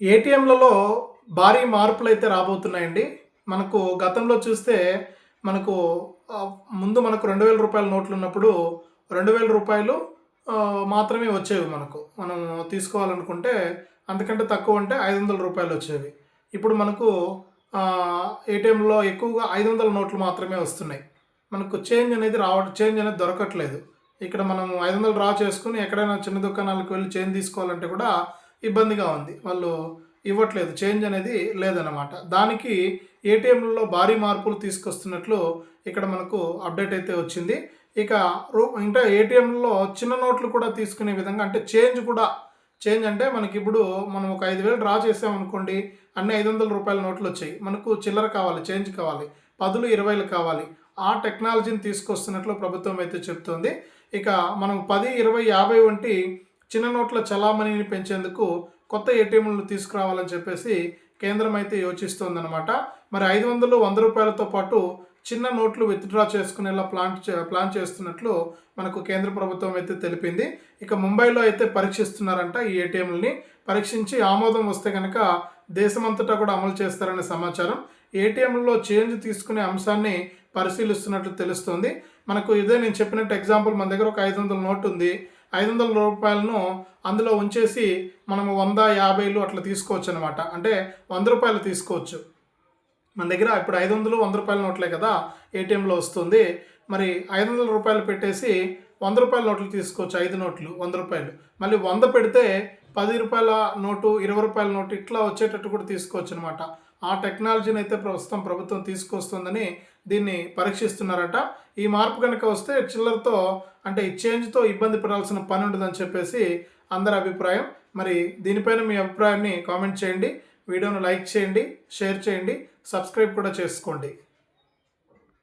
ఏటీఎంలలో భారీ మార్పులు అయితే రాబోతున్నాయండి. మనకు గతంలో చూస్తే మనకు ముందు మనకు రెండు వేల రూపాయల నోట్లు ఉన్నప్పుడు రెండు వేల రూపాయలు మాత్రమే వచ్చేవి మనకు. మనం తీసుకోవాలనుకుంటే అంతకంటే తక్కువ అంటే ఐదు వందల రూపాయలు వచ్చేవి. ఇప్పుడు మనకు ఏటీఎంలో ఎక్కువగా ఐదు వందల నోట్లు మాత్రమే వస్తున్నాయి. మనకు చేంజ్ అనేది రావ చేంజ్ అనేది దొరకట్లేదు. ఇక్కడ మనం ఐదు వందలు డ్రా చేసుకుని ఎక్కడైనా చిన్న దుకాణాలకు వెళ్ళి చేంజ్ తీసుకోవాలంటే కూడా ఇబ్బందిగా ఉంది. వాళ్ళు ఇవ్వట్లేదు. చేంజ్ అనేది లేదన్నమాట. దానికి ఏటీఎంలలో భారీ మార్పులు తీసుకొస్తున్నట్లు ఇక్కడ మనకు అప్డేట్ అయితే వచ్చింది. ఇక రూ ఇంకా ఏటీఎంలలో చిన్న నోట్లు కూడా తీసుకునే విధంగా అంటే చేంజ్ కూడా చేంజ్ అంటే మనకి ఇప్పుడు మనం ఒక ఐదు వేలు డ్రా చేసామనుకోండి అన్ని ఐదు వందల రూపాయల నోట్లు వచ్చాయి. మనకు చిల్లర కావాలి చేంజ్ కావాలి పదులు ఇరవైలు కావాలి. ఆ టెక్నాలజీని తీసుకొస్తున్నట్లు ప్రభుత్వం అయితే చెప్తుంది. ఇక మనం పది ఇరవై యాభై వంటి చిన్న నోట్ల చలామణిని పెంచేందుకు కొత్త ఏటీఎంలు తీసుకురావాలని చెప్పేసి కేంద్రం అయితే యోచిస్తోందనమాట మరి ఐదు వందలు వంద రూపాయలతో పాటు చిన్న నోట్లు విత్డ్రా చేసుకునేలా ప్లాన్ చే- ప్లాన్ చేస్తున్నట్లు మనకు కేంద్ర ప్రభుత్వం అయితే తెలిపింది. ఇక ముంబైలో అయితే పరీక్షిస్తున్నారంట ఈ ఏటీఎంలని. పరీక్షించి ఆమోదం వస్తే కనుక దేశమంతటా కూడా అమలు చేస్తారనే సమాచారం. ఏటీఎంలలో చేంజ్ తీసుకునే అంశాన్ని పరిశీలిస్తున్నట్లు తెలుస్తుంది. మనకు ఇదే నేను చెప్పినట్టు ఎగ్జాంపుల్ మన దగ్గర ఒక ఐదు వందల నోట్ ఉంది. ఐదు వందల రూపాయలను అందులో ఉంచేసి మనము వంద యాభైలు అట్లా తీసుకోవచ్చు అనమాట అంటే వంద రూపాయలు తీసుకోవచ్చు. మన దగ్గర ఇప్పుడు ఐదు వందలు వంద రూపాయల నోట్లే కదా ఏటీఎంలో వస్తుంది. మరి ఐదు వందల రూపాయలు పెట్టేసి వంద రూపాయల నోట్లు తీసుకోవచ్చు ఐదు నోట్లు వంద రూపాయలు. మళ్ళీ వంద పెడితే పది రూపాయల నోటు ఇరవై రూపాయల నోటు ఇట్లా వచ్చేటట్టు కూడా తీసుకోవచ్చు అనమాట ఆ టెక్నాలజీని అయితే ప్రస్తుతం ప్రభుత్వం తీసుకొస్తుందని దీన్ని పరీక్షిస్తున్నారట. ఈ మార్పు కనుక వస్తే చిల్లరతో అంటే ఈ చేంజ్తో ఇబ్బంది పడాల్సిన పని ఉండదని చెప్పేసి అందరి అభిప్రాయం. మరి దీనిపైన మీ అభిప్రాయాన్ని కామెంట్ చేయండి. వీడియోను లైక్ చేయండి షేర్ చేయండి సబ్స్క్రైబ్ కూడా చేసుకోండి.